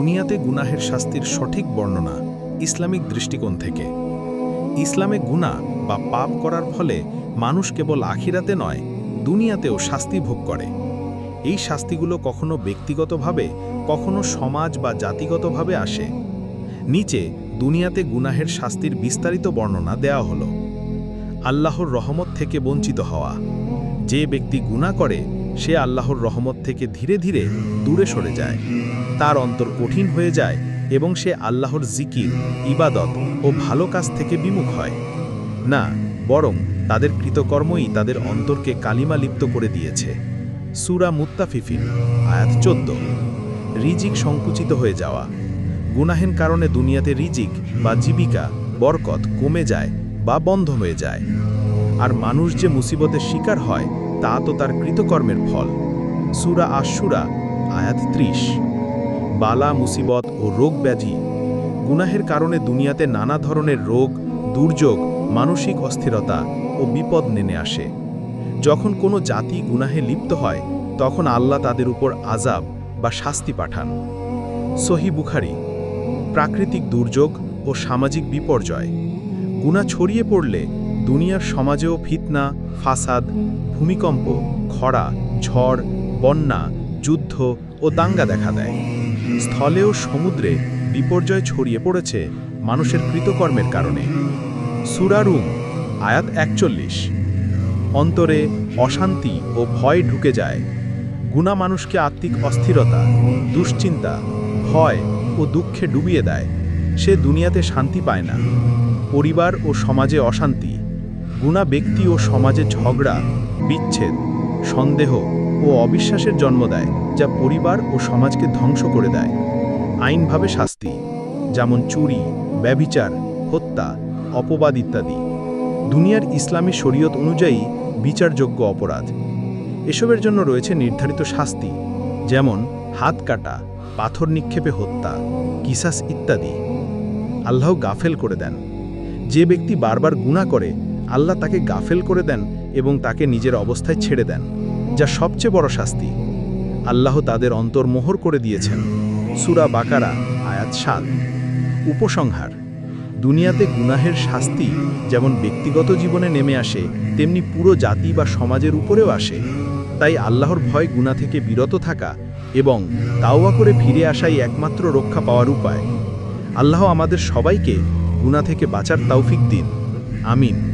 দুনিয়াতে গুনাহের শাস্তির সঠিক বর্ণনা ইসলামিক দৃষ্টিকোণ থেকে। ইসলামে গুনাহ বা পাপ করার ফলে মানুষ কেবল আখিরাতে নয়, দুনিয়াতেও শাস্তি ভোগ করে। এই শাস্তিগুলো কখনো ব্যক্তিগতভাবে, কখনো সমাজ বা জাতিগতভাবে আসে। নিচে দুনিয়াতে গুনাহের শাস্তির বিস্তারিত বর্ণনা দেওয়া হলো। আল্লাহর রহমত থেকে বঞ্চিত হওয়া। যে ব্যক্তি গুনাহ করে সে আল্লাহর রহমত থেকে ধীরে ধীরে দূরে সরে যায়। তার অন্তর কঠিন হয়ে যায় এবং সে আল্লাহর জিকির, ইবাদত ও ভালো কাজ থেকে বিমুখ হয়। না, বরং তাদের কৃতকর্মই তাদের অন্তরকে কালিমা লিপ্ত করে দিয়েছে। সুরা মুত্তাফিফিন আয়াত চোদ্দ। রিজিক সংকুচিত হয়ে যাওয়া। গুনাহেন কারণে দুনিয়াতে রিজিক বা জীবিকা, বরকত কমে যায় বা বন্ধ হয়ে যায়। আর মানুষ যে মুসিবতের শিকার হয় তা তো তার কৃতকর্মের ফল। সুরা আশুরা আয়াত ত্রিশ। বালা, মুসিবত ও রোগ ব্যাধি গুনাহের কারণে দুনিয়াতে নানা ধরনের রোগ, দুর্যোগ, মানসিক অস্থিরতা ও বিপদ নেমে আসে। যখন কোনো জাতি গুনাহে লিপ্ত হয়, তখন আল্লাহ তাদের উপর আজাব বা শাস্তি পাঠান। সহি বুখারি, প্রাকৃতিক দুর্যোগ ও সামাজিক বিপর্যয়। গুণা ছড়িয়ে পড়লে দুনিয়ার সমাজেও ফিতনা, ফাসাদ, ভূমিকম্প, খরা, ঝড়, বন্যা, যুদ্ধ ও দাঙ্গা দেখা দেয়। স্থলে ও সমুদ্রে বিপর্যয় ছড়িয়ে পড়েছে মানুষের কৃতকর্মের কারণে। সুরারুম আয়াত একচল্লিশ। অন্তরে অশান্তি ও ভয় ঢুকে যায়। গুণা মানুষকে আত্মিক অস্থিরতা, দুশ্চিন্তা, ভয় ও দুঃখে ডুবিয়ে দেয়। সে দুনিয়াতে শান্তি পায় না। পরিবার ও সমাজে অশান্তি। গুণা ব্যক্তি ও সমাজে ঝগড়া, বিচ্ছেদ, সন্দেহ ও অবিশ্বাসের জন্ম দেয়, যা পরিবার ও সমাজকে ধ্বংস করে দেয়। আইনভাবে শাস্তি, যেমন চুরি, ব্যভিচার, হত্যা, অপবাদ ইত্যাদি। দুনিয়ার ইসলামী শরীয়ত অনুযায়ী বিচারযোগ্য অপরাধ। এসবের জন্য রয়েছে নির্ধারিত শাস্তি, যেমন হাত কাটা, পাথর নিক্ষেপে হত্যা, কিসাস ইত্যাদি। আল্লাহ গাফেল করে দেন। যে ব্যক্তি বারবার গুণা করে আল্লাহ তাকে গাফেল করে দেন এবং তাকে নিজের অবস্থায় ছেড়ে দেন, যা সবচেয়ে বড় শাস্তি। আল্লাহ তাদের অন্তর মোহর করে দিয়েছেন। সুরা বাকারা, আয়াত সাত। উপসংহার, দুনিয়াতে গুনাহের শাস্তি যেমন ব্যক্তিগত জীবনে নেমে আসে, তেমনি পুরো জাতি বা সমাজের উপরেও আসে। তাই আল্লাহর ভয় গুণা থেকে বিরত থাকা এবং তাওয়া করে ফিরে আসাই একমাত্র রক্ষা পাওয়ার উপায়। আল্লাহ আমাদের সবাইকে গুণা থেকে বাঁচার তৌফিক দিন। আমিন।